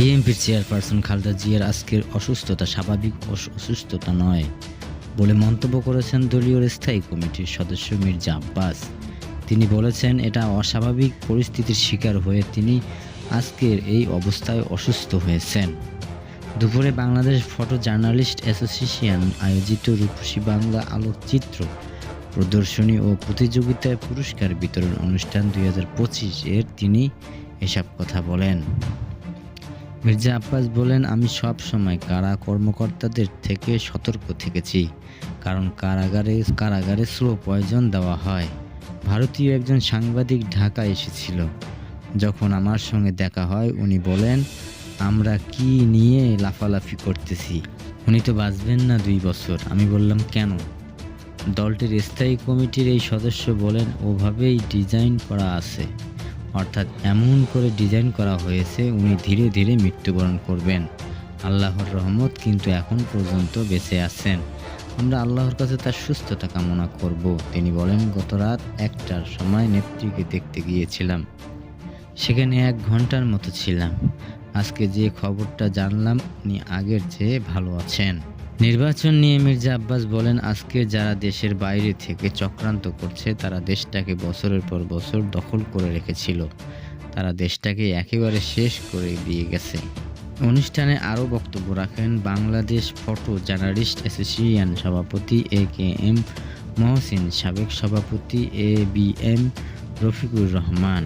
বিএনপির চেয়ারপারসন খালেদা জিয়ার আজকের অসুস্থতা স্বাভাবিক অসুস্থতা নয় বলে মন্তব্য করেছেন দলীয় স্থায়ী কমিটির সদস্য মির্জা আব্বাস। তিনি বলেছেন, এটা অস্বাভাবিক পরিস্থিতির শিকার হয়ে তিনি আজকের এই অবস্থায় অসুস্থ হয়েছেন। দুপুরে বাংলাদেশ ফটো জার্নালিস্ট অ্যাসোসিয়েশন আয়োজিত রূপসী বাংলা আলোকচিত্র প্রদর্শনী ও প্রতিযোগিতায় পুরস্কার বিতরণ অনুষ্ঠান দুই এর তিনি এসব কথা বলেন। মির্জা আব্বাস বলেন, আমি সব সময় কারা কর্মকর্তাদের থেকে সতর্ক থেকেছি, কারণ কারাগারে কারাগারে স্লো পয়জন দেওয়া হয়। ভারতীয় একজন সাংবাদিক ঢাকা এসেছিল। যখন আমার সঙ্গে দেখা হয়, উনি বলেন, আমরা কি নিয়ে লাফালাফি করতেছি? উনি তো বাঁচবেন না দুই বছর। আমি বললাম, কেন? দলটির স্থায়ী কমিটির এই সদস্য বলেন, ওভাবেই ডিজাইন করা আছে। অর্থাৎ এমন করে ডিজাইন করা হয়েছে, উনি ধীরে ধীরে মৃত্যুবরণ করবেন। আল্লাহর রহমত কিন্তু এখন পর্যন্ত বেঁচে আছেন। আমরা আল্লাহর কাছে তার সুস্থতা কামনা করব। তিনি বলেন গত রাত একটার সময় নেত্রীকে দেখতে গিয়েছিলাম। সেখানে এক ঘণ্টার মতো ছিলাম। আজকে যে খবরটা জানলাম, উনি আগের চেয়ে ভালো আছেন। নির্বাচন নিয়ে মির্জা আব্বাস বলেন, আজকে যারা দেশের বাইরে থেকে চক্রান্ত করছে, তারা দেশটাকে বছরের পর বছর দখল করে রেখেছিল। তারা দেশটাকে একেবারে শেষ করে দিয়ে গেছে। অনুষ্ঠানে আরও বক্তব্য রাখেন বাংলাদেশ ফটো জার্নালিস্ট অ্যাসোসিয়েশন সভাপতি এ কে এম মহসিন, সাবেক সভাপতি A B M Rafiqur Rahman.